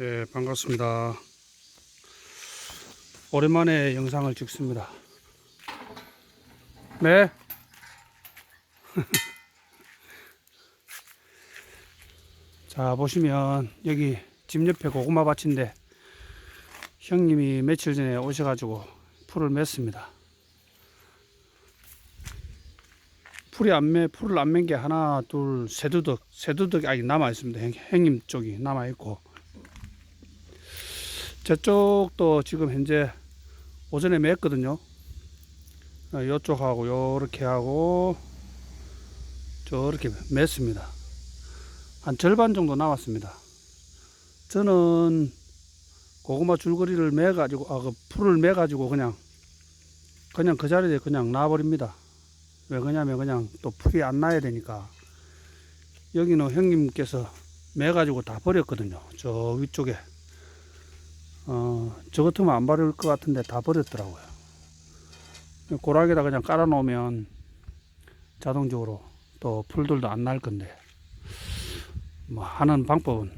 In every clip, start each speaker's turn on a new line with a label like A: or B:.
A: 예, 반갑습니다. 오랜만에 영상을 찍습니다. 네. 자, 보시면 여기 집 옆에 고구마 밭인데 형님이 며칠 전에 오셔가지고 풀을 맸습니다. 풀이 안 매, 풀을 안 맨 게 하나, 둘, 세 두덕, 세 두덕이 아직 남아 있습니다. 형, 형님 쪽이 남아 있고. 저쪽도 지금 현재 오전에 맸거든요. 어, 요쪽하고 요렇게 하고 저렇게 맸습니다. 한 절반 정도 남았습니다. 저는 고구마 줄거리를 매가지고 아 그 풀을 매가지고 그냥 그냥 그 자리에 그냥 놔버립니다. 왜 그러냐면 그냥 또 풀이 안 나야 되니까 여기는 형님께서 매가지고 다 버렸거든요. 저 위쪽에 어, 저 같으면 안 바를 것 같은데 다 버렸더라고요. 고락에다 그냥 깔아 놓으면 자동적으로 또 풀들도 안 날 건데 뭐 하는 방법은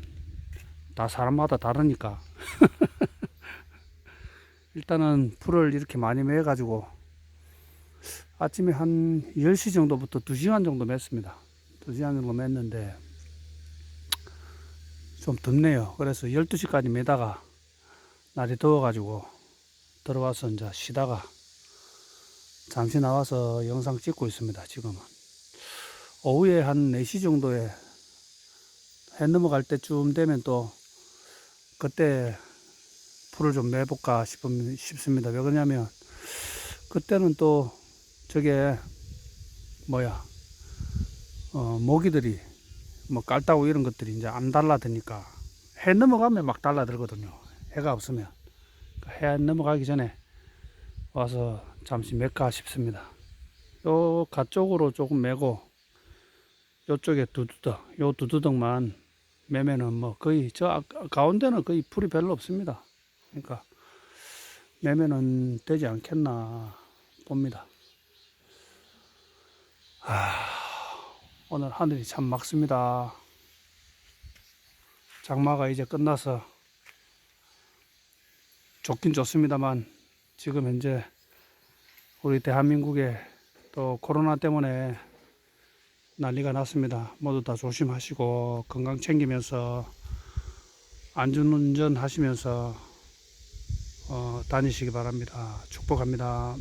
A: 다 사람마다 다르니까 일단은 풀을 이렇게 많이 매 가지고 아침에 한 10시 정도부터 2시간 정도 맸습니다. 2시간 정도 맸는데 좀 덥네요. 그래서 12시까지 매다가 날이 더워가지고 들어와서 이제 쉬다가 잠시 나와서 영상 찍고 있습니다. 지금은 오후에 한 4시 정도에 해 넘어갈 때쯤 되면 또 그때 풀을 좀 싶음- 싶습니다. 왜 그러냐면 그때는 또 저게 뭐야 어, 모기들이 뭐 깔따구 이런 것들이 이제 안 달라드니까 해 넘어가면 막 달라들거든요. 해가 없으면 그해 넘어가기 전에 와서 잠시 맬까 싶습니다. 요 가쪽으로 조금 매고 요쪽에 두두덕 요 두두덕만 매면은 뭐 거의 저 아- 가운데는 거의 풀이 별로 없습니다. 그러니까 매면은 되지 않겠나 봅니다. 아, 오늘 하늘이 참 맑습니다. 장마가 이제 끝나서 좋긴 좋습니다만 지금 현재 우리 대한민국에 또 코로나 때문에 난리가 났습니다. 모두 다 조심하시고 건강 챙기면서 안전운전 하시면서 어, 다니시기 바랍니다. 축복합니다.